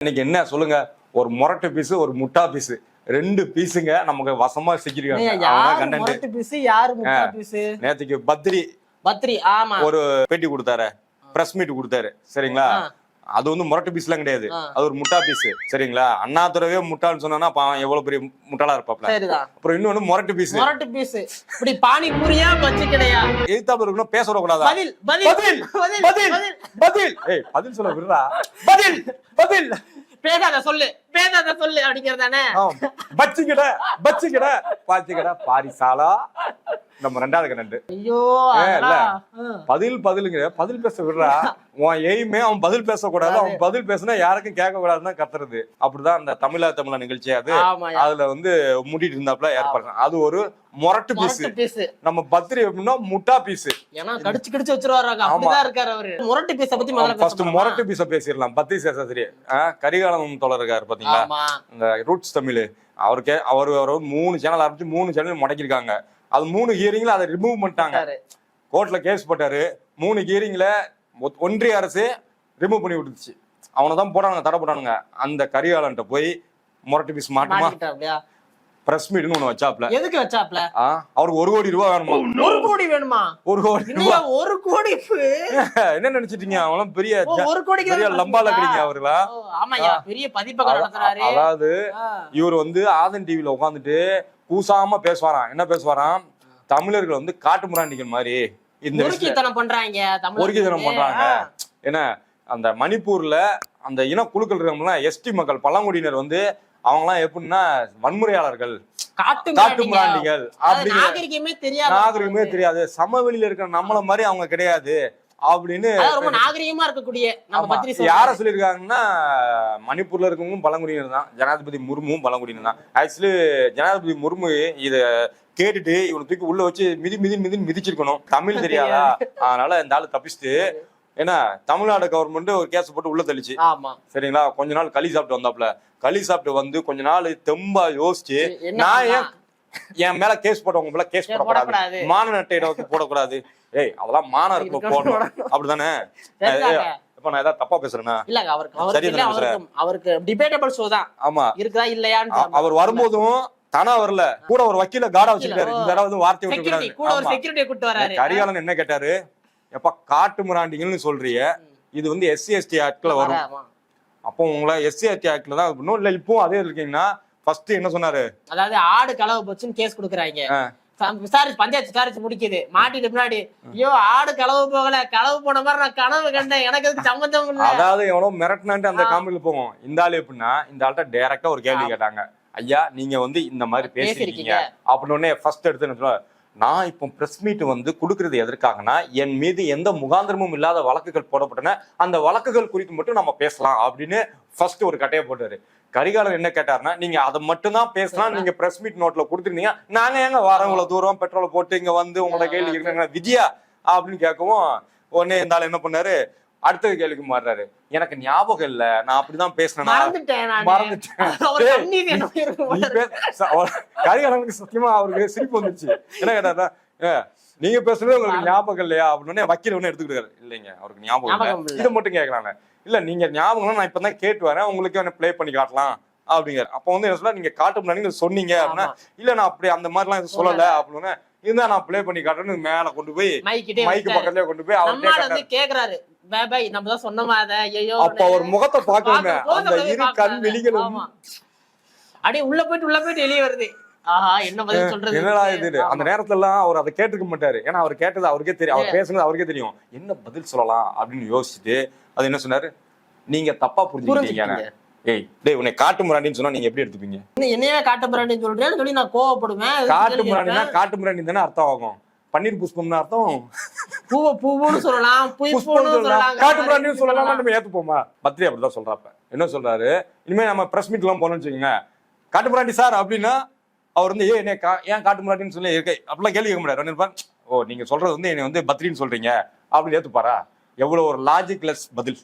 இன்னைக்கு என்ன சொல்லுங்க? ஒரு முரட்டு பீஸ் ஒரு முட்டா பீஸ் ரெண்டு பீஸுங்க நமக்கு வசமா சிக்கிருக்காங்க நேத்துக்கு பத்ரி. பத்ரி ஆமா. ஒரு பேட்டி கொடுத்தாரு. பிரஸ் மீட் கொடுத்தாரு. சரிங்களா. அது வந்து முரட்டு பீஸ்லாம் கிடையாது. ஆ. அது ஒரு முட்டா பீஸ் சரிங்களா? அண்ணாதுரவே முட்டாள்னு சொன்னா அப்ப அவன் எவ்வளவு பெரிய முட்டாளா இருப்பாப்ல. அப்புறம் இன்னொன்னு முரட்டு பீஸ் முரட்டு பீஸ் இப்படி பானி பூரியா பச்சை கிடையா எதிர்த்தாப்புல இருக்கணும் பேச விடக்கூடாதா பதில் பதில் பதில். பதில். ஏய் பதில் சொல்ல விடுறா. பதில். பதில். பேசாத சொல்லு. பேசாத சொல்லு அப்படிங்கறதானே? பச்சிக்கிட பச்சிக்கிட பாச்சிக்கிட பாரிசாலா. நம்ம ரெண்டாவது கண்ணு ஐயோ. பதில் பதிலுங்கிற பதில் பேச விடுறா. உன் எய்மே அவன் பதில் பேசக்கூடாது. அவன் பதில் பேசினா யாருக்கும் கேட்க கூடாதுன்னு கத்துறது. அப்படிதான் அந்த தமிழா தமிழா நிகழ்ச்சி அது. அதுல வந்து மூடிட்டு இருந்தாப்புல ஏற்பாடு அது ஒரு முரட்டு பீஸ் நம்ம பத்திரி எப்படின்னா முட்டா பீஸ் ஏன்னா கடிச்சு கடிச்சு வச்சிருவாரு அப்படிதான் இருக்காரு அவரு. முரட்டு பீஸ பத்தி முதல்ல ஃபர்ஸ்ட்? முரட்டு பீஸ பேசிடலாம். பத்தி சேசாசிரி கரிகாலம் தோழர் இருக்காரு பாத்தீங்களா? இந்த ரூட்ஸ் தமிழ். அவருக்கு அவர் அவர் மூணு சேனல் ஆரம்பிச்சு மூணு சேனல் முடக்கிருக்காங்க அது மூணு ஹியரிங்ல அதை ரிமூவ் பண்ணிட்டாங்க. கோர்ட்ல கேஸ் போட்டாரு. மூணு ஹியரிங்ல ஒன்றிய அரசு ரிமூவ் பண்ணி விட்டுச்சு அவனை தான் போடானுங்க தடை போட்டானுங்க. அந்த கரிகாலன்ட்ட போய் முரட்டு பீஸ் மாட்டுமா? பிரஸ் மீட்னு ஒண்ணு வச்சாப்ல. எதுக்கு வச்சாப்ல? அவருக்கு ஒரு கோடி ரூபாய் வேணுமா? ஒரு கோடி வேணுமா? ஒரு கோடி ஒரு கோடி என்ன நினைச்சிட்டீங்க? அவனும் பெரிய ஒரு கோடிக்கு பெரிய லம்பால? கிடைங்க அவர்களா ஓ, ஆமாய்யா பெரிய பதிப்பகம் நடத்துறாரு. அதாவது. இவர் வந்து ஆதன் டிவில உட்காந்துட்டு கூசாம பேசுவாராம். என்ன பேசுவாராம்? தமிழர்கள் வந்து காட்டு முராண்டிகள் மாதிரி. இந்த முறுக்கித்தனம் பண்றாங்க தமிழ் ஒருக்கிதனம் பண்றாங்க. ஏன்னா அந்த மணிப்பூர்ல அந்த இன குழுக்கள் இருக்கவங்களா எஸ்டி மக்கள் பழங்குடியினர் வந்து அவங்கலாம் எப்படின்னா வன்முறையாளர்கள் காட்டு. முராண்டிகள் நாகரிகமே தெரியாது. சமவெளியில இருக்கிற நம்மள மாதிரி அவங்க கிடையாது. அப்படின்னு ரொம்ப நாகரிகமா இருக்கக்கூடிய நம்ம யார. சொல்லியிருக்காங்கன்னா மணிப்பூர்ல இருக்கவங்களும் பழங்குடியினர் தான். ஜனாதிபதி முர்முவும் பழங்குடியினர் தான். ஆக்சுவலி ஜனாதிபதி முர்மு இத கேட்டுட்டு இவனை தூக்கி உள்ள வச்சு மிதி மிதி மிதி மிதிச்சிருக்கணும். தமிழ் தெரியாதா? அதனால இந்த ஆளு தப்பிச்சுட்டு ஏன்னா தமிழ்நாடு கவர்மெண்ட் ஒரு கேஸ் போட்டு உள்ள தள்ளிச்சு. சரிங்களா? கொஞ்ச நாள் களி சாப்பிட்டு வந்தாப்புல. களி சாப்பிட்டு வந்து கொஞ்ச நாள் தெம்பா யோசிச்சு நான் ஏன்? என் மேல கேஸ் போட்டவங்க மேல கேஸ் போடக்கூடாது. மான நட்டை நோக்கி போடக்கூடாது? ஏய் அதெல்லாம் மானம் இருக்க போடணும். அப்படிதானே. இப்ப நான் ஏதாவது தப்பா பேசுறேன்னா இல்லங்க அவருக்கு அவருக்கு அவருக்கு டிபேட்டபிள் ஷோ தான். ஆமா. இருக்குதா இல்லையான்னு அவர் வரும்போதும் தானா வரல. கூட ஒரு வக்கீல காடா வச்சிருக்காரு. இந்த தடவை வந்து வார்த்தை விட்டு கூட ஒரு செக்யூரிட்டியை கூட்டு வராரு. கரிகாலன் என்ன கேட்டாரு? எப்ப காட்டு முராண்டிங்கன்னு சொல்றிய இது வந்து எஸ்சி எஸ்டி ஆக்ட்ல வரும். அப்போ உங்களை எஸ்சி எஸ்டி ஆக்ட்ல தான் இருக்கணும் இல்ல இப்பவும் அதே இருக்கீங்கன்னா ஃபர்ஸ்ட் என்ன சொன்னாரு? அதாவது ஆடு களவு போச்சுன்னு கேஸ் கொடுக்குறாங்க. விசாரிச்சு பஞ்சாயத்து விசாரிச்சு முடிக்குது. மாட்டிட்டு முன்னாடி ஐயோ ஆடு களவு போகல களவு போன மாதிரி நான் கனவு கண்டேன். எனக்கு அதுக்கு சம்மந்தம் இல்ல. அதாவது எவ்வளவு மிரட்டினான்ட்டு அந்த. காமெடியில போவோம் இந்த ஆளு எப்படின்னா இந்த ஆள்கிட்ட டைரக்டா ஒரு கேள்வி கேட்டாங்க. ஐயா நீங்க வந்து இந்த மாதிரி பேசிருக்கீங்க. அப்படின்னு ஃபர்ஸ்ட் எடுத்து நான் இப்போ பிரஸ் மீட் வந்து கொடுக்கறது எதற்காகனா என் மீது எந்த முகாந்திரமும் இல்லாத வழக்குகள் போடப்பட்டன. அந்த வழக்குகள் குறித்து மட்டும் நம்ம பேசலாம் அப்படின்னு ஃபர்ஸ்ட் ஒரு கட்டையை போட்டாரு. கரிகாலன் என்ன கேட்டாருன்னா நீங்க அதை மட்டும் தான் பேசலாம் நீங்க பிரஸ் மீட் நோட்ல கொடுத்துருந்தீங்க. நாங்க ஏங்க வரோம் இவ்வளவு தூரம் பெட்ரோல் போட்டு இங்க வந்து உங்களோட கேள்வி கேட்கறாங்க விஜயா அப்படின்னு கேட்கவும் உடனே இந்த ஆள் என்ன பண்ணாரு? அடுத்த கேள்விக்கு மாறுறாரு. எனக்கு ஞாபகம் இல்ல. நான் அப்படிதான் பேசினேன்? கரிகாலனுக்கு சத்தியமா அவருக்கு சிரிப்பு வந்துருச்சு. என்ன கேட்டாருன்னா "ஏ, நீங்க பேசுறது உங்களுக்கு ஞாபகம் இல்லையா? அப்படின்னு வக்கீல் ஒண்ணு எடுத்துக்கிட்டாரு. இல்லைங்க அவருக்கு ஞாபகம். இதை மட்டும் கேட்கலாங்க இல்ல நீங்க ஞாபகம் நான் இப்பதான் கேட்டு வரேன். உங்களுக்கு என்ன ப்ளே பண்ணி காட்டலாம் அப்படிங்கிறார் அப்போ வந்து என்ன சொல்ல நீங்க காட்டு முன்னாடி சொன்னீங்க அப்படின்னா. இல்ல நான் அப்படி அந்த மாதிரிலாம் எதுவும் சொல்லல அப்படின்னு இருந்தா நான் ப்ளே பண்ணி காட்டுறேன்னு மேல கொண்டு போய் மைக்கு. பக்கத்துலயே கொண்டு போய் காட்டுறாரு. வந்து கேக்குறாரு. நம்ம தான் ஐயோ அப்ப அவர் முகத்தை பார்க்க- அந்த இரு கண் வெளிகள் ஆமா. அப்படியே உள்ள போயிட்டு உள்ள போயிட்டு வெளியே வருது. என்னடா இது. அந்த நேரத்துல எல்லாம் அவர் அதை கேட்டுக்க மாட்டாரு. ஏன்னா அவர் கேட்டது அவருக்கே தெரியும் அவர் பேசுனது அவருக்கே தெரியும். என்ன பதில் சொல்லலாம் அப்படின்னு யோசிச்சுட்டு அது என்ன சொன்னாரு? நீங்க தப்பா புரிஞ்சுக்கிட்டீங்க. ஏய் டேய் உன்னை காட்டு முராண்டின்னு சொன்னா நீங்க எப்படி எடுத்துப்பீங்க? என்ன என்னையவே காட்டு பிராண்டின்னு சொல்றேன்னு சொல்லி நான் கோவப்படுவேன். அதுக்கு காட்டு கேள்வி முராண்டினா கேட்பேன். காட்டு முராண்டி தானே அர்த்தம் ஆகும் பன்னீர் புஷ்பம்னு அர்த்தம்? பூவை பூவுன்னு சொல்லலாம் புஷ்பம்னு சொல்லலாம். சொல்லலாம் காட்டு முராண்டின்னு சொல்லலாம். நம்ம ஏத்துப்போமா? பத்ரி அப்படிதான் சொல்றாப்ப என்ன சொல்றாரு? இனிமே நம்ம பிரஸ் மீட் எல்லாம் போனோம்னு வச்சுக்கோங்க காட்டு முராண்டி சார் அப்படின்னா அவர் வந்து ஏன் என்ன ஏன் காட்டு முராண்டின்னு சொல்லி இருக்கை அப்படிலாம் கேள்வி கேட்க முடியாது. ஓ நீங்க சொல்றது வந்து என்னை வந்து பத்ரின்னு சொல்றீங்க. அப்படின்னு ஏத்துப்பாரா? எவ்வளவு ஒரு லாஜிக் லெஸ் பதில்?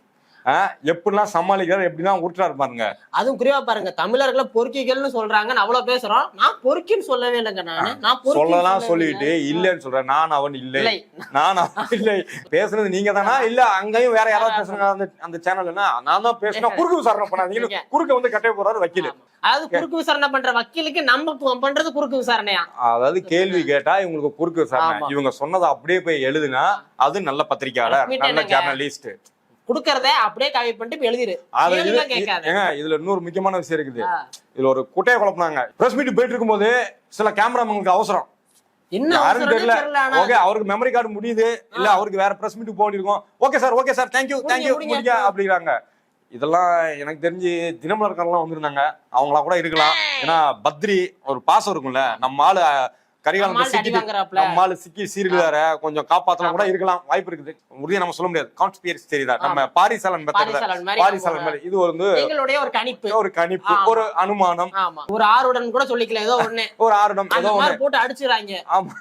எப்படிலாம் சமாளிக்கிறார் எப்படிலாம் உருட்டுறாரு பாருங்க. அதுவும் குறிப்பா பாருங்க தமிழர்களை பொறுக்கிகள்னு சொல்றாங்கன்னு அவ்வளவு பேசுறோம். நான் பொறுக்கின்னு சொல்லவே இல்லைங்க நானு. நான் சொல்லலாம் சொல்லிட்டு இல்லை. இல்லைன்னு சொல்றேன். நான் அவன் இல்லை. நான் அவன் இல்லை. பேசுனது நீங்க தானா? இல்ல அங்கேயும் வேற யாராவது பேசுறாங்க அந்த அந்த சேனல்னா நான் தான் பேசினா குறுக்கு விசாரணை பண்ணாதீங்கன்னு குறுக்க வந்து கட்டை போறாரு வக்கீல். அதாவது குறுக்கு விசாரணை பண்ற வக்கீலுக்கு நம்ம பண்றது குறுக்கு விசாரணையா? அதாவது கேள்வி கேட்டா இவங்களுக்கு குறுக்கு விசாரணை. இவங்க சொன்னதை அப்படியே போய் எழுதுனா அது நல்ல meet நல்ல? ஜேர்னலிஸ்ட் குடுக்கறத அப்படியே காப்பி பண்ணிட்டு எழுதிரு. ஏங்க இதுல இன்னொரு முக்கியமான விஷயம் இருக்குது. இதுல ஒரு குட்டையை குழப்பினாங்க. பிரஸ் மீட் போயிட்டு இருக்கும்போது சில கேமராமேனுக்கு அவசரம். அவசரம்னே தெரியல. ஓகே அவருக்கு மெமரி கார்டு முடியுது. இல்ல அவருக்கு வேற பிரஸ் மீட் போக இருக்கும் okay sir okay sir thank you thank you. முடிங்க அப்படிங்கிறாங்க. இதெல்லாம் எனக்கு தெரிஞ்சு தினமலர்காரெல்லாம் வந்திருந்தாங்க. அவங்களா கூட இருக்கலாம். ஏன்னா பத்ரி ஒரு பாசம் இருக்கும்ல. நம்ம ஆளு கரிகாலன் நம்மால் அடி சிக்கிட்டு வாங்குறாப்ல. நம்ம ஆளு சிக்கி சீர்கிறார கொஞ்சம் காப்பாத்தலாம் கூட இருக்கலாம் வாய்ப்பு இருக்குது. உறுதியா நம்ம சொல்ல முடியாது. கான்ஸ்பியர்ஸ் தெரியுதா நம்ம பாரிசாலன் பாரிசாலன் மாதிரி இது வந்து எங்களுடைய ஒரு கணிப்பு. ஒரு கணிப்பு. ஒரு அனுமானம். ஒரு ஆறுடன் கூட சொல்லிக்கல ஏதோ ஒண்ணு. ஒரு அந்த ஏதோ போட்டு அடிச்சுறாங்க. ஆமா.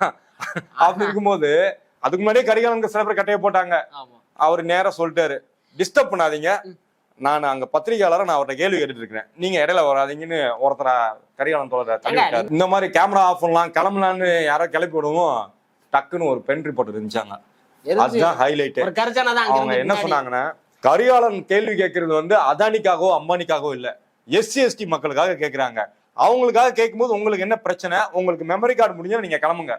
அப்படி இருக்கும்போது அதுக்கு முன்னாடியே கரிகாலனுக்கு சில பேர் கட்டைய போட்டாங்க. அவர் நேரா சொல்லிட்டாரு. டிஸ்டர்ப் பண்ணாதீங்க. நான் அங்க பத்திரிகையாளரை நான் அவர்ட்ட கேள்வி கேட்டுட்டு இருக்கிறேன். நீங்க இடையில வராதீங்கன்னு ஒருத்தரா கரிகாலன் தோழரை இந்த மாதிரி கேமரா ஆஃப் பண்ணலாம் கிளம்பலான்னு யாரோ கிளப்பி விடுவோம். டக்குன்னு ஒரு பென் ரிப்போர்ட் இருந்துச்சாங்க. அதுதான் ஹைலைட் அவங்க என்ன சொன்னாங்கன்னா கரிகாலன் கேள்வி கேட்கறது வந்து அதானிக்காகவோ அம்பானிக்காகவோ இல்ல. எஸ்சி எஸ்டி மக்களுக்காக கேக்குறாங்க அவங்களுக்காக கேட்கும்போது உங்களுக்கு என்ன பிரச்சனை? உங்களுக்கு மெமரி கார்டு முடிஞ்சா நீங்க கிளம்புங்க.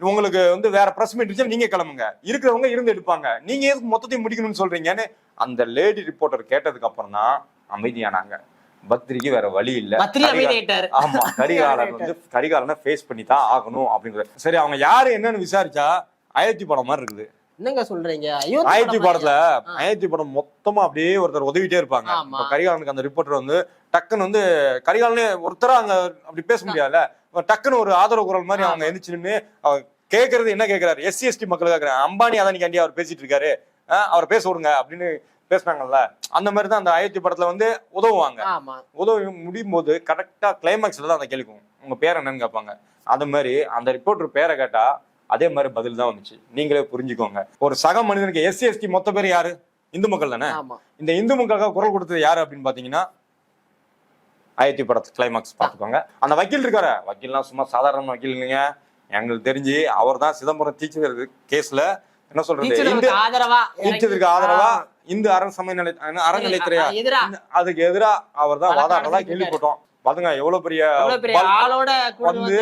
உங்களுக்கு வந்து வேற பிரஸ் மீட் இருந்துச்சு நீங்க கிளம்புங்க. இருக்கிறவங்க இருந்து எடுப்பாங்க. நீங்க எதுக்கு மொத்தத்தையும் முடிக்கணும்னு சொல்றீங்கன்னு அந்த லேடி ரிப்போர்ட்டர் கேட்டதுக்கு அப்புறம் தான் அமைதியானாங்க. பத்ரிக்கு வேற வழி இல்ல. ஆமா கரிகாலன் வந்து கரிகாலனை ஃபேஸ் பண்ணி தான் ஆகணும் அப்படின்றது சரி அவங்க யாரு என்னன்னு விசாரிச்சா அயோத்தி படம் மாதிரி இருக்குது. என்னங்க சொல்றீங்க? அயோத்தி படத்துல. அயோத்தி படம் மொத்தமா அப்படியே ஒருத்தர் உதவிட்டே இருப்பாங்க. கரிகாலனுக்கு அந்த ரிப்போர்ட்டர் வந்து டக்குன்னு வந்து கரிகாலனே ஒருத்தரா அங்க அப்படி பேச முடியாதுல்ல. இப்ப டக்குன்னு ஒரு ஆதரவு குரல் மாதிரி அவங்க. எந்திரிச்சு நின்னு அவர் கேக்குறது என்ன கேக்குறாரு? எஸ்சி எஸ்டி மக்கள் கேக்குறாரு அம்பானி அதானிக்காண்டி அவர் பேசிட்டு இருக்காரு. அவர் பேச விடுங்க அப்படின்னு பேசுனாங்கல்ல. அந்த மாதிரி தான் அந்த அயோத்தி படத்துல வந்து உதவுவாங்க. உதவி முடியும் போது கரெக்டா கிளைமேக்ஸ்ல தான் அந்த கேள்விக்கும் உங்க பேர் என்னன்னு கேட்பாங்க. அது மாதிரி அந்த ரிப்போர்ட்டர் பேரை கேட்டா அதே மாதிரி பதில் தான் வந்துச்சு. நீங்களே புரிஞ்சுக்கோங்க. ஒரு சக மனிதனுக்கு எஸ்சி எஸ்டி மொத்த பேர் யாரு? இந்து மக்கள் தானே? இந்த இந்து மக்களுக்காக குரல் கொடுத்தது யாரு அப்படின்னு பாத்தீங்கன்னா அயோத்தி படத்து கிளைமாக்ஸ் பார்த்துக்கோங்க அந்த வக்கீல் இருக்காரு. வக்கீல்லாம் சும்மா சாதாரண வக்கீல் இல்லைங்க எங்களுக்கு தெரிஞ்சு அவர் தான் சிதம்பரம் தீட்சிதர் கேஸ்ல என்ன சொல்றது? டீச்சருக்கு ஆதரவா? இந்து அரண் சமய நிலை அறநிலைத்துறையா அதுக்கு எதிரா அவர் தான் வாதாடுறதா கேள்விப்பட்டோம். பாத்துங்க எவ்வளவு பெரிய ஆளோட வந்து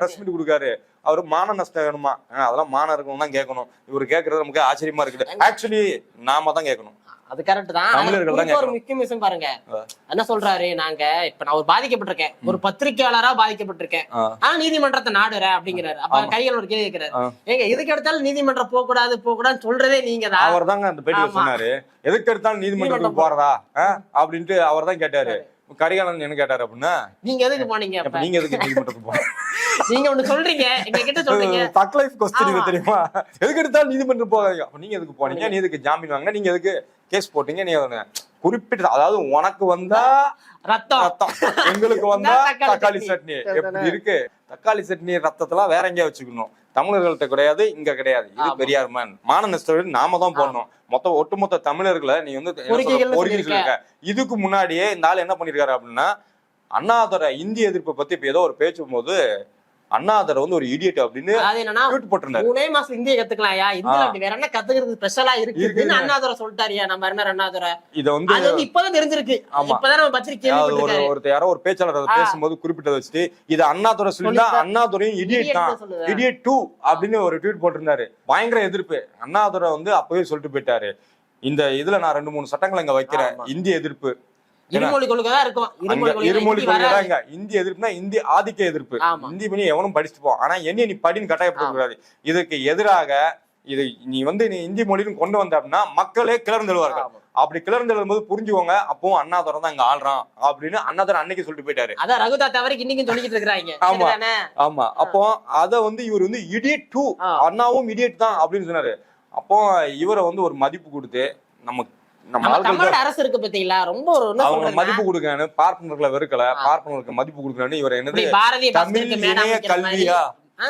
பிரஸ் மீட் கொடுக்காரு. அவரு மான நஷ்டம் வேணுமா? அதெல்லாம் மான இருக்கணும் தான் கேட்கணும். இவரு கேட்கறது நமக்கு ஆச்சரியமா இருக்குது. ஆக்சுவலி நாம தான் கேட்கணும். அது கரெக்ட் தான் ஒரு. முக்கிய விஷயம் பாருங்க. என்ன சொல்றாரு நாங்க இப்ப நான் ஒரு பாதிக்கப்பட்டிருக்கேன் ஒரு பத்திரிக்கையாளரா பாதிக்கப்பட்டிருக்கேன் ஆ. ஆனா நீதிமன்றத்தை நாடுறேன் அப்படிங்கிறாரு அப்ப. கைகள் ஒரு கேள்வி கேட்கிறாரு. ஏங்க எதுக்கு எடுத்தாலும் நீதிமன்றம் போக கூடாது போக கூடாதுன்னு சொல்றதே நீங்க தான் அவர் தாங்க அந்த பேட்டியில ஆமா. சொன்னாரு எதுக்கு எடுத்தாலும் நீதிமன்றத்துக்கு நீதிமன்றம் போறதா? அப்படின்ட்டு அவர் தான் கேட்டாரு கரிகாலன் என்ன கேட்டாரு அப்படின்னா நீங்க எதுக்கு போனீங்க அப்ப? நீங்க எதுக்கு நீதிமன்றத்துக்கு போறீங்க நீங்க ஒண்ணு சொல்றீங்க எங்க கிட்ட சொல்றீங்க தக் லைஃப் ஆமா. தெரியுமா? எதுக்கு எடுத்தாலும் நீதிமன்றம் போகாதீங்க. அப்ப நீங்க எதுக்கு போனீங்க? நீ எதுக்கு ஜாமீன் வாங்க நீங்க எதுக்கு கேஸ் போட்டீங்க? நீ அவனை குறிப்பிட்ட அதாவது உனக்கு வந்தா ரத்தம். ரத்தம். எங்களுக்கு வந்தா தக்காளி. சட்னி. எப்படி இருக்கு? தக்காளி சட்னி ரத்தத்தெல்லாம் வேற எங்கேயா வச்சுக்கணும். தமிழர்கள்ட்ட கிடையாது இங்க கிடையாது. இது. பெரியார் மேன் மான நஷ்டம் நாம தான் போடணும். மொத்த ஒட்டுமொத்த தமிழர்களை நீ வந்து. இருக்க இதுக்கு முன்னாடியே இந்த ஆள் என்ன பண்ணிருக்காரு அப்படின்னா அண்ணாதுரை இந்திய எதிர்ப்பை பத்தி இப்ப ஏதோ ஒரு பேச்சும் போது அண்ணாதுரை வந்து ஒரு இடியட் அப்படின்னு ட்வீட் போட்டிருந்தாரு மூணே மாசம் இந்திய கத்துக்கலாம்யா இந்தியில ஆ. அப்படி வேற என்ன கத்துக்கிறது ஸ்பெஷலா இருக்குதுன்னு. அண்ணாதுரை சொல்லிட்டாருயா நம்ம என்ன அண்ணாதுரை இத வந்து அது வந்து இப்பதான் தெரிஞ்சிருக்கு. இப்பதான் நம்ம பத்திரிக்கை ஒரு ஒருத்தர் யாரோ ஒரு பேச்சாளர் அதை. பேசும்போது குறிப்பிட்டதை வச்சுட்டு இது அண்ணாதுரை சொல்லிட்டா. அண்ணாதுரையும் இடியட் தான். இடியட் டூ அப்படின்னு ஒரு ட்வீட் போட்டிருந்தாரு பயங்கர எதிர்ப்பு அண்ணாதுரை வந்து அப்பவே சொல்லிட்டு போயிட்டாரு இந்த இதுல நான் ரெண்டு மூணு சட்டங்களை இங்க வைக்கிறேன். இந்திய எதிர்ப்பு இருமொழி கொள்கை இருக்கும். இருமொழி கொள்கை இந்திய எதிர்ப்புனா இந்திய ஆதிக்க எதிர்ப்பு. இந்தி பண்ணி எவனும் படிச்சுட்டு போ ஆனா என்ன நீ படின்னு கட்டாயப்படுத்த கூடாது. இதுக்கு எதிராக இது நீ வந்து நீ இந்தி மொழின்னு கொண்டு வந்த அப்படின்னா மக்களே கிளர்ந்தெழுவார்கள். அப்படி கிளர்ந்தெழும் போது புரிஞ்சுக்கோங்க அப்பவும் அண்ணாதுரை தான் இங்க ஆள்றான் அப்படின்னு அண்ணாதுரை அன்னைக்கு சொல்லிட்டு போயிட்டாரு. அதான் ரகுதா தவறுக்கு இன்னைக்கும் சொல்லிக்கிட்டு இருக்கிறாங்க. ஆமா. ஆமா. அப்போ அத வந்து இவர் வந்து இடியட் டூ. அண்ணாவும் இடியட் தான் அப்படின்னு சொன்னாரு. அப்போ இவரை வந்து ஒரு மதிப்பு கொடுத்து நம்ம நம்ம அரசு இருக்கு பாத்தீங்களா? ரொம்ப அவங்க மதிப்பு கொடுக்கணும் பார்ப்பனர்களை வெறுக்கல. பார்ப்பனர்களுக்கு மதிப்பு கொடுக்கணும் இவர் என்னது? பாரதிய கல்வியா?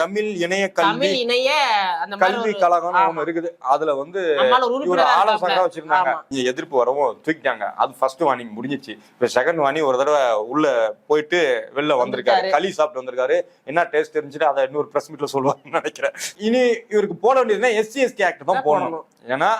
தமிழ் இணைய கல்வி. இணைய கல்வி. ஒண்ணு இருக்குது. அதுல வந்து இவர் இருக்காப்ல. வச்சிருந்தாங்க. இங்க எதிர்ப்பு வரவும் தூக்கிட்டாங்க. அது ஃபர்ஸ்ட் வார்னிங் முடிஞ்சிச்சு. இப்ப செகண்ட் வார்னிங் ஒரு தடவை உள்ள போயிட்டு வெளில வந்திருக்காரு வந்திருக்காரு. களி சாப்பிட்டு வந்திருக்காரு. என்ன டேஸ்ட் இருந்துச்சுட்டு அதை இன்னொரு பிரஸ் மீட்ல சொல்லுவாங்கன்னு நினைக்கிறேன். இனி இவருக்கு போட வேண்டியதுன்னா எஸ்சி எஸ்டி ஆக்ட் தான் போடணும். ஏன்னா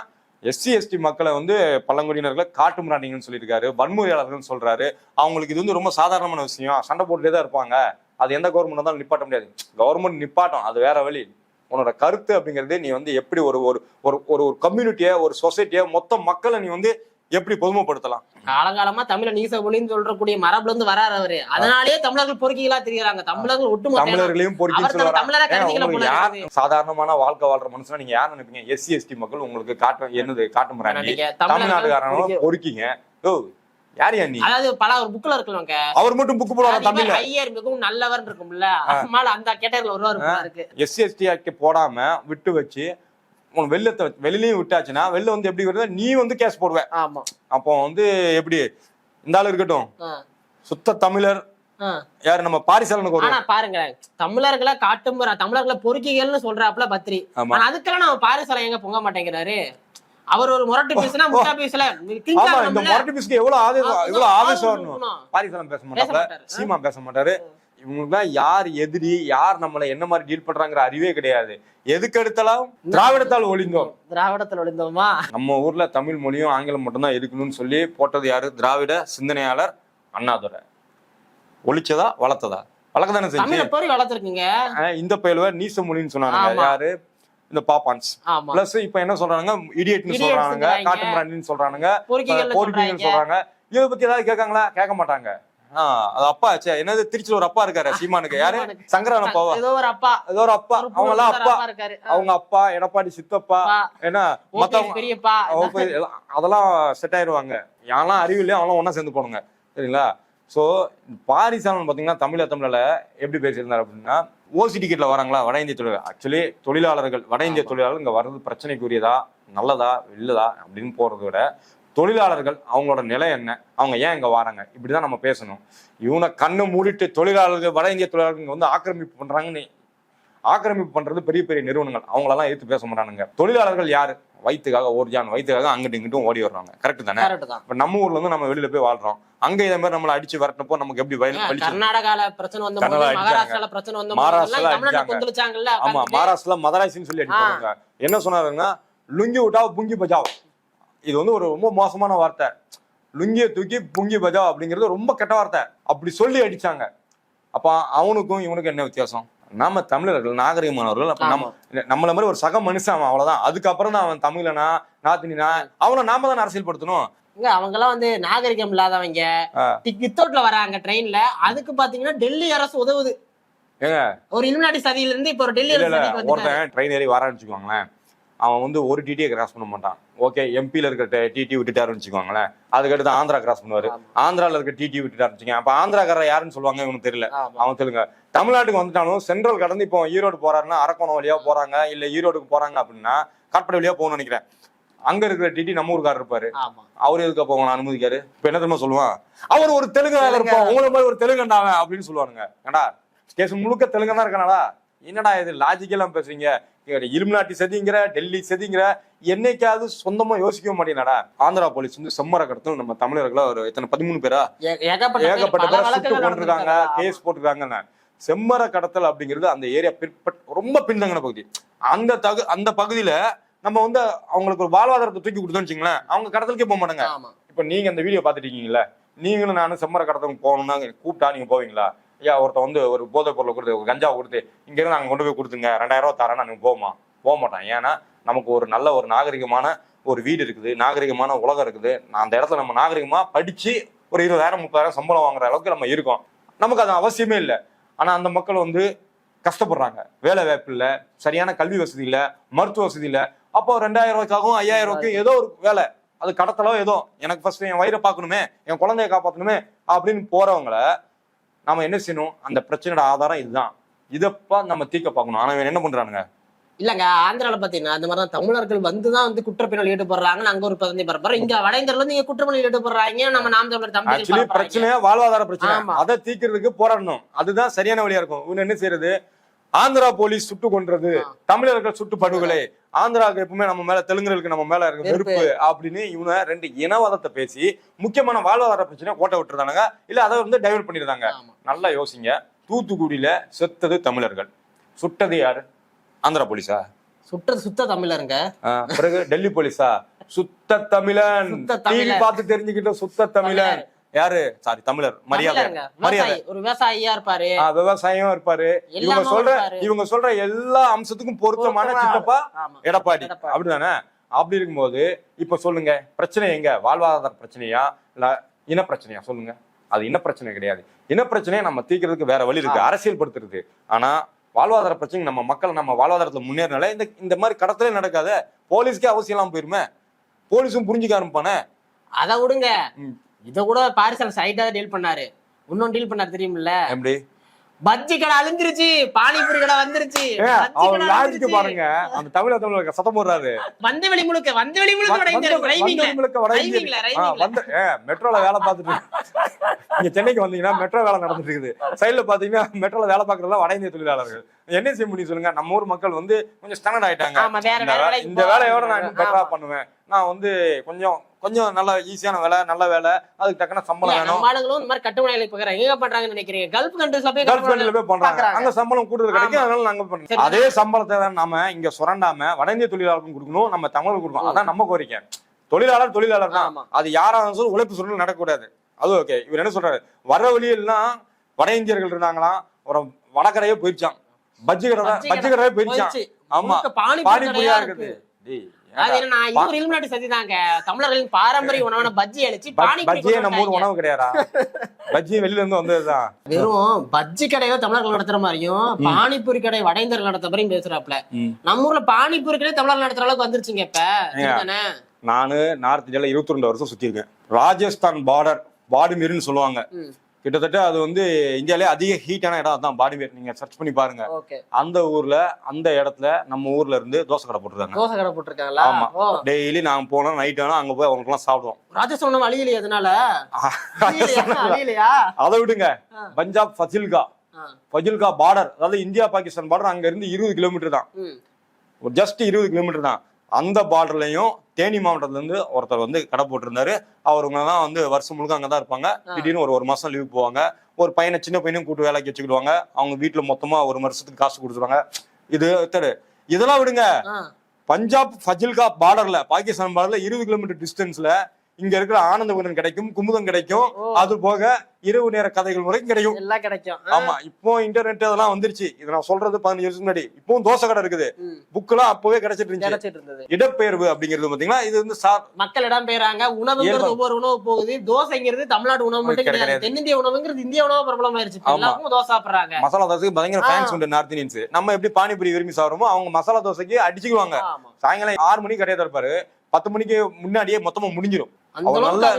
எஸ்சி எஸ்டி மக்களை வந்து பழங்குடியினர்களை காட்டு மிராண்டிங்கன்னு சொல்லியிருக்காரு. வன்முறையாளர்கள்னு சொல்றாரு. அவங்களுக்கு இது வந்து ரொம்ப சாதாரணமான விஷயம். சண்டை போட்டுட்டே தான் இருப்பாங்க. அது எந்த கவர்மெண்ட் இருந்தாலும் நிப்பாட்ட முடியாது. கவர்மெண்ட் நிப்பாட்டம். அது வேற வழி. உன்னோட கருத்து அப்படிங்கிறது நீ வந்து எப்படி ஒரு ஒரு ஒரு ஒரு ஒரு கம்யூனிட்டியை ஒரு சொசைட்டியை மொத்த மக்களை நீ வந்து எப்படி பொதுமைப்படுத்தலாம்? காலங்காலமா தமிழ நீச மொழின்னு சொல்றக்கூடிய மரபுல இருந்து வராரு அவரு. அதனாலேயே தமிழர்கள் பொறுக்கிகளா தெரியுறாங்க தமிழர்கள் ஒட்டுமொத்த தமிழர்களையும் இருக்குது. சாதாரணமான வாழ்க்கை வாழ்ற மனுஷனா நீங்க யார் நினைப்பீங்க? எஸ்சி எஸ்டி மக்கள் உங்களுக்கு காட்டு என்னது காட்டு தமிழ்நாட்டுக்காரனும் பொறுக்கி- பொறுக்கிங்க. ஓ யார் யா நீ? அதாவது பல ஒரு புக்ல இருக்குல்லங்க அவர் மட்டும் புக்கு போடுவாரா தமிழ்ல? ஐயர் மிகவும் நல்லவர் இருக்கும்ல. அந்த கேட்டகரியில ஒருவர் இருக்கு எஸ்சி எஸ்டி ஆக்ட் போடாம விட்டு வச்சு உன் வெள்ளத்தை வெளிலையும் விட்டாச்சுன்னா வெளில வந்து எப்படி வருது நீ வந்து கேஸ் போடுவ. ஆமா. அப்போ வந்து எப்படி? இந்த ஆளு இருக்கட்டும். சுத்த தமிழர். யாரு? நம்ம பாரிசாலனுக்கு ஆனா பாருங்களேன் தமிழர்களை காட்டுமுறை தமிழர்களை பொறுக்கிகள்னு சொல்றாப்புல பத்ரி. ஆனா அதுக்கெல்லாம் நம்ம பாரிசாலம் எங்க பொங்க மாட்டேங்கிறாரு? அவர் ஒரு முரட்டு பேசுனா முட்டா பேசல ஆமா இந்த மொரட்டு பிஸ்க்கு எவ்வளவு ஆவேசம் எவ்வளவு ஆவேசம். பாரிசாலம் பேச மாட்டாரு. சீமா பேச மாட்டாரு. இவங்களுக்கு தான் யார் எதிரி யார் நம்மளை என்ன மாதிரி டீல் பண்றாங்கிற அறிவே கிடையாது. எதுக்கு எடுத்தாலும் திராவிடத்தால் ஒளிந்தோம். திராவிடத்துல விழுந்தோமா நம்ம ஊர்ல தமிழ் மொழியும் ஆங்கிலம் மட்டும்தான் இருக்கணும்னு சொல்லி போட்டது யாரு? திராவிட சிந்தனையாளர் அண்ணாதுரை. ஒழிச்சதா வளர்த்ததா? வளர்க்க தானே செஞ்சு. வளர்த்துருக்கீங்க. இந்த பயிலுவ நீச மொழின்னு சொன்னாங்க. யாரு? இந்த பாப்பான்ஸ். பிளஸ் இப்ப என்ன சொல்றாங்க இடியட்னு சொல்றாங்க. ங்கிறாங்க. காட்டு மிராண்டின்னு சொல்றாங்க. சொல்றாங்க. இதை பத்தி ஏதாவது கேட்காங்களா? கேட்க மாட்டாங்க. அது அப்பா ச்சே என்னது திருச்சியில ஒரு அப்பா இருக்காரு சீமானுக்கு. யாரு. சங்கரன் அப்பாவா? ஏதோ ஒரு அப்பா. ஏதோ ஒரு அப்பா. அவங்க எல்லாம் அப்பா. அவங்க அப்பா எடப்பாடி சித்தப்பா என்ன மத்தவங்க பெரியப்பா அதெல்லாம் செட் ஆயிருவாங்க. யாரெல்லாம் அறிவு இல்லையோ அவங்களாம் ஒண்ணா சேர்ந்து போனுங்க சரிங்களா? சோ பாரிசாலன் பாத்தீங்கன்னா தமிழ தமிழ்ல எப்படி பேசியிருந்தாரு அப்படின்னா ஓசி டிக்கெட்ல வராங்களா? வட இந்திய தொழிலாளர். ஆக்சுவலி தொழிலாளர்கள் வட இந்திய தொழிலாளர்கள் இங்க வர்றது பிரச்சனைக்குரியதா நல்லதா இல்லதா அப்படின்னு போறதை விட தொழிலாளர்கள் அவங்களோட நிலை என்ன? அவங்க ஏன் இங்க வராங்க? இப்படிதான் நம்ம பேசணும். இவனை கண்ணு மூடிட்டு தொழிலாளர்கள் வட இந்திய தொழிலாளர்கள் வந்து ஆக்கிரமிப்பு பண்றாங்கன்னு ஆக்கிரமிப்பு பண்றது பெரிய பெரிய நிறுவனங்கள். அவங்களெல்லாம் எடுத்து பேச மாட்டானுங்க. தொழிலாளர்கள் யாரு? வயிற்றுக்காக ஒரு ஜான் வயிற்றுக்காக அங்கிட்டு இங்கிட்டும் ஓடி வர்றாங்க. கரெக்ட் தானே? தான். இப்ப நம்ம ஊர்ல இருந்து நம்ம வெளியில போய் வாழ்றோம். அங்க இதே மாதிரி நம்மள அடிச்சு வரட்டப்போ நமக்கு எப்படி வலிச்சு கர்நாடகால பிரச்சனை வந்த மகாராஷ்டிரால பிரச்சனை வந்த மகாராஷ்டிரால அடிச்சாங்க. ஆமா. மகாராஷ்டிரல மதராசின்னு சொல்லி அடிப்பாங்க என்ன சொன்னாருன்னா லுங்கி விட்டா புங்கி பஜாவ். இது வந்து ஒரு ரொம்ப மோசமான வார்த்தை. லுங்கியை தூக்கி புங்கி பஜாவ் அப்படிங்கிறது ரொம்ப கெட்ட வார்த்தை. அப்படி சொல்லி அடிச்சாங்க. அப்ப அவனுக்கும் இவனுக்கும் என்ன வித்தியாசம்? நாம தமிழர்கள் நாகரிகமானவர்கள் அப்ப நம்ம நம்மள மாதிரி ஒரு சக மனுஷன் அவன் அவ்வளவுதான். அதுக்கப்புறம் தான் அவன் தமிழனா நாத்தினா அவனை நாம தான் அரசியல்படுத்தணும்? அவங்க எல்லாம் வந்து நாகரிகம் இல்லாதவங்க. வித்தவுட்ல வராங்க ட்ரெயின்ல. அதுக்கு பாத்தீங்கன்னா டெல்லி அரசு உதவுது. ஒரு இலுமினாட்டி சதியில இருந்து இப்ப ஒரு டெல்லி. ஒருத்தன் ட்ரெயின் ஏறி வரான்னு வச்சுக்கோங்களேன். அவன் வந்து ஒரு டிடியை கிராஸ் பண்ண மாட்டான். ஓகே எம்பில இருக்க டிடி விட்டுட்டாருன்னு வச்சுக்கோங்களேன். அதுக்கடுத்து ஆந்திரா கிராஸ் பண்ணுவாரு. ஆமா. ஆந்திரால இருக்க டிடி விட்டுட்டாரு வச்சுக்கோங்க. அப்ப ஆந்திராக்காரர் யாருன்னு சொல்லுவாங்க இவனுக்கு தெரியல. அவன் தெலுங்க தமிழ்நாட்டுக்கு வந்துட்டாலும் சென்ட்ரல் கடந்து இப்போ ஈரோடு போறாருன்னா அரக்கோணம் வழியா போறாங்க இல்ல ஈரோடுக்கு போறாங்க அப்படின்னா காட்பாடி வழியா போகணும்னு நினைக்கிறேன். அங்க இருக்கிற டிடி நம்ம ஊருக்காரர் இருப்பாரு. அவர் எதுக்கு அப்போ அனுமதிக்காரு? இப்ப என்ன தெரியுமா சொல்லுவான்? அவர் ஒரு தெலுங்கு இருப்பான். உங்களை மாதிரி ஒரு தெலுங்கண்டாவன் அப்படின்னு சொல்லுவானுங்க. ஏண்டா? கேஸ் முழுக்க தெலுங்கனா இருக்கானடா. என்னடா இது லாஜிக்கெல்லாம் பேசுறீங்க? இலுமினாட்டி செதிங்கிற டெல்லி செதிங்கிற என்னைக்காவது சொந்தமா யோசிக்கவே மாட்டேங்கடா ஆந்திரா போலீஸ் வந்து செம்மர கடத்தல் நம்ம தமிழர்களா ஒரு எத்தனை பதிமூணு பேரா? ஏகப்பட்ட பேர் சுட்டு நடந்திருக்காங்க. கேஸ் போட்டிருக்காங்க செம்மர கடத்தல் அப்படிங்கிறது அந்த ஏரியா பிற்பட் ரொம்ப பின்தங்கின பகுதி. அந்த தகு அந்த பகுதியில நம்ம வந்து அவங்களுக்கு ஒரு வாழ்வாதாரத்தை தூக்கி கொடுத்தோம்னு வச்சுங்களேன் அவங்க கடத்தலுக்கே போக மாட்டாங்க. இப்ப நீங்க அந்த வீடியோ பாத்துட்டு இருக்கீங்களா நீங்களும் நானும் செம்மர கடத்தலுக்கு போகணும்னா கூப்பிட்டா நீங்க போவீங்களா? ஐயா ஒருத்தன் வந்து ஒரு போதைப் பொருளை கொடுத்து ஒரு கஞ்சா கொடுத்து இங்க இருந்து கொண்டு போய் கொடுத்துங்க ரெண்டாயிரம் ரூபா தரேன் நாங்க போமா? போக மாட்டான் ஏன்னா நமக்கு ஒரு நல்ல ஒரு நாகரிகமான ஒரு வீடு இருக்குது நாகரிகமான உலகம் இருக்குது. நான் அந்த இடத்துல நம்ம நாகரிகமா படிச்சு ஒரு இருபதாயிரம் முப்பதாயிரம் சம்பளம் வாங்குற அளவுக்கு நம்ம இருக்கோம். நமக்கு அது அவசியமே இல்லை. ஆனா அந்த மக்கள் வந்து கஷ்டப்படுறாங்க. வேலை வாய்ப்பு இல்லை சரியான கல்வி வசதி இல்லை மருத்துவ வசதி இல்லை. அப்போ ரெண்டாயிரம் ரூபாய்க்காகவும் ஐயாயிரம் ரூபாய்க்கும் ஏதோ ஒரு வேலை. அது கடத்தலோ ஏதோ எனக்கு ஃபர்ஸ்ட் என் வயிறை பார்க்கணுமே என் குழந்தைய காப்பாற்றணுமே அப்படின்னு போறவங்கள நாம என்ன செய்யணும்? அந்த பிரச்சனையோட ஆதாரம் இதுதான். இதப்பா நம்ம தீர்க்க பார்க்கணும். ஆனா இவன் என்ன பண்றானுங்க? இல்லங்க ஆந்திரால பாத்தீங்கன்னா அந்த மாதிரி தான் தமிழர்கள் வந்துதான் வந்து குற்றப்பின்னல் ஈடுபடுறாங்கன்னு அங்க ஒரு பதந்தி பரப்புறோம் இங்க வட இந்தியால இருந்து இங்க குற்றப்பின்னல் ஈடுபடுறாங்க. நம்ம நாம் தமிழர் தம்பிகள் பிரச்சனையே? வாழ்வாதார பிரச்சனை. அதை தீர்க்கறதுக்கு போராடணும். அதுதான் சரியான வழியா இருக்கும். இவன் என்ன செய்யறது? ஆந்திரா போலீஸ் சுட்டு கொன்றது. தமிழர்கள் சுட்டு படுகொலை. ஆந்திராவுக்கு எப்பவுமே நம்ம மேல தெலுங்கர்களுக்கு நம்ம மேல இருக்க வெறுப்பு. அப்படின்னு இவங்க ரெண்டு இனவாதத்தை பேசி முக்கியமான வாழ்வாதார பிரச்சனை கோட்டை விட்டுருந்தாங்க இல்ல அதை வந்து டைவர்ட் பண்ணிருந்தாங்க. நல்லா யோசிங்க. தூத்துக்குடியில செத்தது தமிழர்கள். சுட்டது யாரு? ஆந்திரா போலீஸா? சுற்றது சுத்த தமிழருங்க. பிறகு டெல்லி போலீஸா? சுத்த தமிழன். பார்த்து தெரிஞ்சுக்கிட்ட சுத்த தமிழன். யாரு? சாரி தமிழர். மரியாதை. மரியாதை. ஒரு விவசாயியா இருப்பாரு. ஆ, விவசாயம் இருப்பாரு. இவங்க சொல்ற. இவங்க சொல்ற எல்லா அம்சத்துக்கும் பொருத்தமான பொருத்தமா- சித்தப்பா. எடப்பாடி. அப்படிதானே? அப்படி இருக்கும்போது இப்ப சொல்லுங்க பிரச்சனை எங்க? வாழ்வாதார பிரச்சனையா? இல்ல இன பிரச்சனையா சொல்லுங்க. அது இன பிரச்சனை கிடையாது. இன பிரச்சனையை நம்ம தீர்க்கிறதுக்கு வேற வழி இருக்கு. அரசியல் படுத்துறது ஆனா வாழ்வாதார பிரச்சனை நம்ம மக்கள் நம்ம வாழ்வாதாரத்துல முன்னேறினால இந்த இந்த மாதிரி கடத்தலே நடக்காத. போலீஸ்க்கே அவசியம் இல்லாம போயிருமே. போலீஸும் புரிஞ்சுக்க ஆரம்பிப்பானே. அத விடுங்க. இத கூட பாரிசால சைட்டா டீல் பண்ணாரு. இன்னும் டீல் பண்ணாரு தெரியுமில்ல? எப்படி? பஜ்ஜி கடை அழிஞ்சிருச்சு பானிபூரி கடை வந்துருச்சு அவர் லாஜிக்கு. பாருங்க. அந்த தமிழ தமிழ் சத்தம் போடுறாரு. வந்த வெளி முழுக்க வந்த வெளி முழுக்க வட இந்தியா வந்தவங்களுக்கு வட இந்திய- வந்து மெட்ரோல வேலை பார்த்துட்டு இங்க சென்னைக்கு வந்தீங்கன்னா மெட்ரோ வேலை நடந்துட்டு இருக்குது. சைடுல பாத்தீங்கன்னா மெட்ரோல வேலை பார்க்கறதா வட இந்திய தொழிலாளர்கள். என்ன செய்ய முடியும் சொல்லுங்க? நம்ம ஊர் மக்கள் வந்து கொஞ்சம் ஸ்டாண்டர்ட் ஆயிட்டாங்க. இந்த வேலையோட நான் பெட்டரா. பண்ணுவேன். நான் வந்து கொஞ்சம் கொஞ்சம் நல்ல ஈஸியான வேலை நல்ல வேலை. அதுக்கு தக்கன சம்பளம் வேணும். நம்ம ஆளுங்களும் இந்த மாதிரி கட்டுமனை வேலைக்கு போகிறாங்க எங்க பண்றாங்கன்னு நினைக்கிறீங்க? கல்ஃப் கண்ட்ரீஸ்ல போய் கல்ஃப் கண்ட்ரில போய் பண்றாங்க. அங்க சம்பளம் கூடுதல் கிடைக்கும். அதனால நாங்க பண்றோம். அதே சம்பளத்தை தான் நாம இங்க சுரண்டாம வட இந்திய தொழிலாளருக்கும் கொடுக்கணும். நம்ம தமிழுக்கு கொடுக்கணும். அதான் நம்ம கோரிக்கை. தொழிலாளர் தொழிலாளர் தான். அது யாரா இருந்தாலும் உழைப்பு சூழல் நடக்கக்கூடாது. அது ஓகே இவர் என்ன சொல்றாரு? வர வழியெல்லாம் வட இந்தியர்கள் இருந்தாங்களாம் ஒரு வடக்கரையே போயிடுச்சான் பஜ்ஜி கடை பஜ்ஜி கடையே போயிடுச்சான் போயிடுச்சு. ஆமா. பானிபூரியா இருக்குது. இருக்கு. டேய், அது ஏன்டா? என்ன இது ஒரு இலுமினாட்டி சதி தாங்க தமிழர்களின் பாரம்பரிய உணவான பஜ்ஜி அழிச்சு பஜ்ஜியே நம்ம ஊர். உணவு கிடையாதா பஜ்ஜி வெளியில இருந்து வந்ததுதான் வெறும் பஜ்ஜி கடையோ தமிழர்கள் நடத்துற மாதிரியும் பானிபூரி கடை வட இந்தியர்கள் நடத்த மாதிரியும் பேசுறாப்ல. நம்ம ஊர்ல பானிபூரி கடை தமிழர்கள் நடத்துற அளவுக்கு வந்துருச்சுங்க இப்ப? நானு நார்த் இந்தியால இருபத்தி ரெண்டு வருஷம் சுத்தி இருக்கேன் ராஜஸ்தான் பார்டர் பாடுமீர்னு சொல்லுவாங்க. கிட்டத்தட்ட அது வந்து இந்தியாலே அதிக ஹீட்டான இடம் அதான். பாடிமேர் நீங்க சர்ச் பண்ணி பாருங்க. அந்த ஊர்ல அந்த இடத்துல நம்ம ஊர்ல இருந்து தோசை கடை போட்டுருக்காங்க. தோசை கடை போட்டிருக்காங்களா? ஆமா. டெய்லி நாங்க போனோம் நைட் ஆனா அங்க போய் அவங்களுக்குலாம் சாப்பிடுவோம். ராஜஸ்தான் உணவு அழியலையா அதனால? அதை விடுங்க. பஞ்சாப் ஃபசில்கா. ஃபஜில்கா பார்டர் அதாவது இந்தியா பாகிஸ்தான் பார்டர் அங்க இருந்து இருபது கிலோமீட்டர் தான். ஜஸ்ட் இருபது கிலோமீட்டர் தான். அந்த பார்டர்லயும் தேனி மாவட்டத்துல இருந்து ஒருத்தர் வந்து கடை போட்டிருந்தாரு. அவருங்க தான் வந்து வருஷம் முழுக்க அங்கதான் இருப்பாங்க. திடீர்னு ஒரு ஒரு மாசம் லீவ் போவாங்க. ஒரு பையனை சின்ன பையனையும் கூட்டு வேலைக்கு வச்சுக்கிடுவாங்க. அவங்க வீட்டுல மொத்தமா ஒரு வருஷத்துக்கு காசு கொடுத்துருவாங்க. இது தெரு. இதெல்லாம் விடுங்க. பஞ்சாப் ஃபஜில்கா பார்டர்ல பாகிஸ்தான் பார்டர்ல இருபது கிலோமீட்டர் டிஸ்டன்ஸ்ல இங்க இருக்கிற ஆனந்தபுரம் கிடைக்கும் குமுதம் கிடைக்கும். அது போக இரவு நேர கதைகள் வரைக்கும் கிடைக்கும் எல்லாம் கிடைக்கும். ஆமா இப்போ இன்டர்நெட் அதெல்லாம் வந்துருச்சு. இது நான் சொல்றது பதினஞ்சு வருஷம் முன்னாடி. இப்பவும் தோசை கடை இருக்குது. புக் எல்லாம் அப்பவே கிடைச்சிட்டு இருந்துச்சு இடப்பெயர்வு அப்படிங்கிறது பாத்தீங்களா இது வந்து சார் மக்கள் இடம் பெயராங்க இயல்பா. ஒவ்வொரு உணவு போகுது. தோசைங்கிறது தமிழ்நாடு உணவு மட்டும் கிடையாது. கிடையாது. தென்னிந்திய உணவுங்கிறது இந்திய உணவு பிரபலமாயிருச்சு இப்ப ஆமா. எல்லாருக்கும் தோசை சாப்பிடுறாங்க. மசாலா தோசைக்கு பயங்கர. ஃபேன்ஸ் உண்டு நார்த் இந்தியன்ஸ் நம்ம எப்படி பானிபூரி விரும்பி சாப்பிடுறோமோ அவங்க மசாலா தோசைக்கு அடிச்சுக்குவாங்க. சாயங்காலம் ஆறு மணிக்கு கடையை திறப்பாரு. பத்து மணிக்கு முன்னாடியே மொத்தமா முடிஞ்சிடும் நல்ல-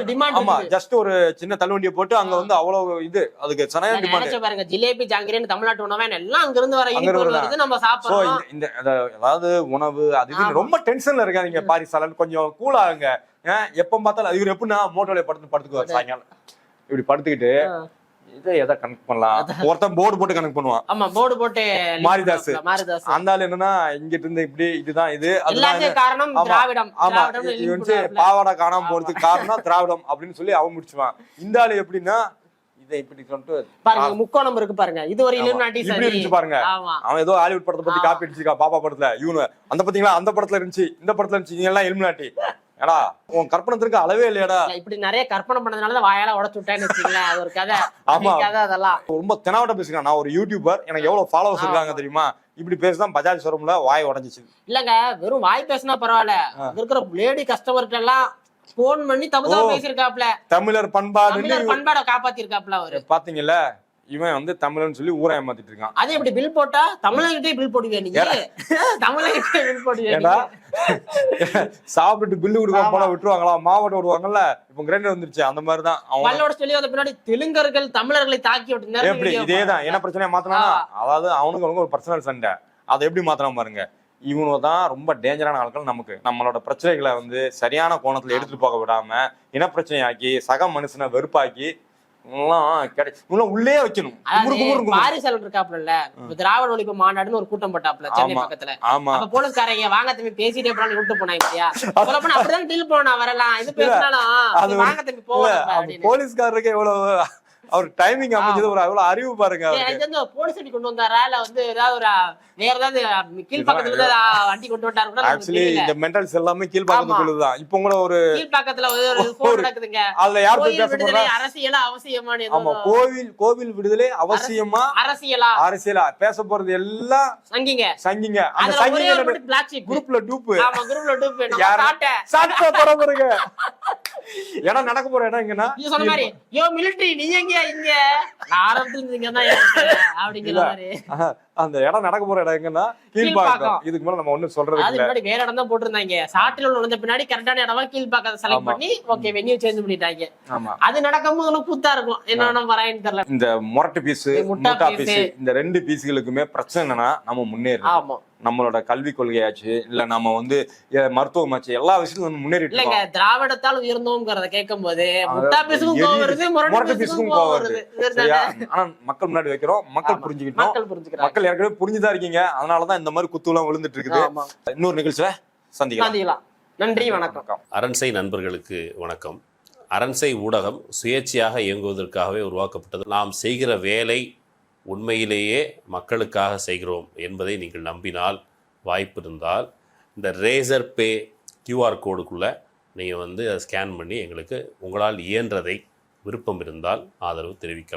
ஆமா. ஜஸ்ட் ஒரு சின்ன தள்ளுவண்டியை போட்டு அங்க வந்து அவ்வளவு இது அதுக்கு சரியான டிமாண்ட் பாருங்க ஜிலேபி ஜாங்கிரின்னு தமிழ்நாட்டு உணவே எல்லாம் அங்க இருந்து வர இனிப்பு நம்ம சாப்பிடுறோம். இந்த இந்த அத- அதாவது உணவு அது. ரொம்ப டென்ஷன்ல இருக்காதீங்க பாரிசாலன் கொஞ்சம் கூல் ஆகுங்க. ஏன் எப்ப பார்த்தாலும் இவர் எப்படின்னா மோட்டோல படுத்து படுத்துக்குவார் சாயங்காலம். இப்படி படுத்துக்கிட்டு. இதை எதை கனெக்ட் பண்ணலாம்? ஒருத்தன் போர்டு போட்டு கனெக்ட் பண்ணுவான். ஆமா போர்டு போட்டு மாரிதாஸ். மாரிதாஸ் அந்த ஆள் என்னன்னா இங்கிட்டு இருந்து இப்படி இதுதான் இது. காரணம். திராவிடம். ஆமா. வந்து. பாவாடை காணாம போறதுக்கு காரணம் திராவிடம் அப்படின்னு சொல்லி அவன் முடிச்சுவான். இந்த ஆளு எப்படின்னா இதை இப்படி சொல்லிட்டு பாருங்க முக்கோணம் இருக்கு பாருங்க. இது ஒரு ஆமா. இலுமினாட்டி இப்படி சரி இருந்துச்சு பாருங்க. அவன் ஏதோ ஹாலிவுட் படத்தை பத்தி. காப்பி அடிச்சிருக்கா பாப்பா படத்துல. இவனு அந்த பாத்தீங்களா அந்த படத்துல இருந்துச்சு இந்த படத்துல இருந்துச்சு நீங்க எல்லாம் எலுமினாட்டி ஏடா உன் கற்பனத்திற்கு அளவே இல்லையாடா. இல்ல, இப்படி நிறைய கற்பனை பண்ணதுனால தான் வாயால உடச்சு விட்டேன்னு வச்சுங்களேன் அது ஒரு கதை. ஆமா. தனி கதை அதெல்லாம். ரொம்ப தெனாவட்ட பேசுறேன் நான் ஒரு யூடியூபர் எனக்கு எவ்வளவு ஃபாலோவர்ஸ் இருக்காங்க தெரியுமா? இப்படி பேசிதான் பஜாஜ் ஷோரூம்ல வாய் உடஞ்சிச்சு. இல்லங்க வெறும் வாய் பேசினா பரவாயில்ல. இருக்கிற லேடி கஸ்டமர்கிட்ட எல்லாம் போன் பண்ணி ஓ. பேசியிருக்காப்ல தமிழர் பண்பாடுன்னு தமிழர் பண்பாடை காப்பாத்திருக்காப்ல அவரு. பாத்தீங்கல்ல? இவன் வந்து தமிழன் சொல்லி ஊரை ஏமாத்திட்டு இருக்கான். அது எப்படி பில் போட்டா தமிழர்கிட்டே பில் போடுவியா நீங்க தமிழர்கிட்டே பில் போடுவியா? சாப்பிட்டு பில்லு கொடுக்க. போனா விட்டுருவாங்களா? மாவட்டம் விடுவாங்கல்ல? இப்ப கிரைண்டர் வந்துருச்சு. அந்த மாதிரிதான். அவன் பல்லோட சொல்லி வந்த பின்னாடி தெலுங்கர்கள் தமிழர்களை தாக்கி விட்டு எப்படி? இதேதான். பாருங்க. என்ன பிரச்சனையா மாத்தினா அதாவது அவனுக்கு அவனுக்கு ஒரு பர்சனல் சண்டை. அதை எப்படி மாத்தினா பாருங்க. இவனு தான் ரொம்ப டேஞ்சரான ஆட்கள் நமக்கு. நம்மளோட பிரச்சனைகளை வந்து சரியான கோணத்துல எடுத்துட்டு போக விடாம இனப்பிரச்சனையாக்கி சக மனுஷனை வெறுப்பாக்கி எல்லாம் கிடை இவங்களாம் உள்ளே வைக்கணும். பாரிசாலன் இருக்காப்புல இப்ப திராவிட ஒழிப்பு மாநாடுன்னு ஒரு கூட்டம் போட்டாப்புல சென்னை. பக்கத்துல. அப்ப போலீஸ்காரங்க வாங்க தம்பி பேசிட்டே போறான்னு விட்டு போனாங்க இல்லையா? அப்படிதான் டீல் போனா வரலாம் இது பேசினாலும் வாங்க தம்பி போலீஸ்காரருக்கு எவ்வளவு அவர் டைமிங் அமைஞ்சது ஒரு அவ்வளவு அறிவு பாருங்க இது வந்து போலீஸ் வண்டி கொண்டு வந்தாரா? இல்ல வந்து ஏதாவது ஒரு வேற ஏதாவது கீழ்பாக்கத்துல இருந்து ஏதாவது வண்டி கொண்டு வந்தாரு ஆக்சுவலி இந்த மென்டல்ஸ் எல்லாமே கீழ்பாக்கத்துக்குள்ளதுதான் இப்போ கூட ஒரு கீழ்பாக்கத்துல ஒரு ஒரு போன் நடக்குதுங்க. அதுல யார் போய் பேச போறா? அரசியலா அவசியமான ஆமா கோவில் கோவில் விடுதலை அவசியமா? அரசியலா? அரசியலா? பேச போறது எல்லாம் சங்கிங்க. சங்கிங்க. அந்த சங்கிங்க குரூப்ல டூப்பு ஆமா குரூப்ல டூப் நம்ம யாரு? சாப்பிட்ட சாப்பிட்டா போற பாருங்க இடம் நடக்க போற இடம் எங்கன்னா? நீ சொன்ன மாதிரி யோ மிலிட்டரி நீ எங்க இங்க? நான் ஆரம்பத்துல இருந்து இங்க தான் அப்படிங்கிற. மாதிரி. அந்த இடம் நடக்க போற இடம் எங்கன்னா. கீழ்பாக்கம். இதுக்கு மேல நம்ம ஒண்ணும் சொல்றது அது முன்னாடி வேற இடம் தான் போட்டிருந்தாங்க. சாட்டில் நுழைஞ்ச பின்னாடி கரெக்டான இடமா கீழ்பாக்கத்தை செலக்ட். பண்ணி ஓகே வென்யூ சேஞ்ச் பண்ணிட்டாங்க. ஆமா. அது நடக்கும்போது எனக்கு கூத்தா இருக்கும். என்ன வராயின்னு தெரியல. இந்த முரட்டு பீஸ் முட்டா. பீஸ் இந்த ரெண்டு பீஸ்களுக்குமே பிரச்சனை என்னன்னா நம்ம முன்னேறோம் ஆமா. நம்மளோட கல்வி கொள்கையாச்சு இல்ல நம்ம வந்து மருத்துவமாச்சு எல்லா விஷயத்துலும் வந்து முன்னேறிட்டு இல்லங்க திராவிடத்தால் உயர்ந்தோங்கிறத கேட்கும் போது முட்டா எரியுது. கோவம் வருது முரட்டு பீஸுக்கும் கோவம் வருது? ஆனா மக்கள் முன்னாடி வைக்கிறோம் மக்கள். புரிஞ்சுக்கிட்டோம். மக்கள் புரிஞ்சுக்கிறாங்க. மக்கள் ஏற்கனவே புரிஞ்சுதான் இருக்கீங்க. அதனாலதான் இந்த மாதிரி குத்துலாம் விழுந்துட்டு இருக்குது இன்னொரு நிகழ்ச்சியில சந்திக்கலாம். நன்றி வணக்கம். அரண்சை நண்பர்களுக்கு வணக்கம். அரண்சை ஊடகம் சுயேட்சையாக இயங்குவதற்காகவே உருவாக்கப்பட்டது. நாம் செய்கிற வேலை உண்மையிலேயே மக்களுக்காக செய்கிறோம் என்பதை நீங்கள் நம்பினால் வாய்ப்பு இருந்தால் இந்த ரேசர் பே கியூஆர் கோடுக்குள்ளே நீங்கள் வந்து அதை ஸ்கேன் பண்ணி எங்களுக்கு உங்களால் இயன்றதை விருப்பம் இருந்தால் ஆதரவு தெரிவிக்கலாம்.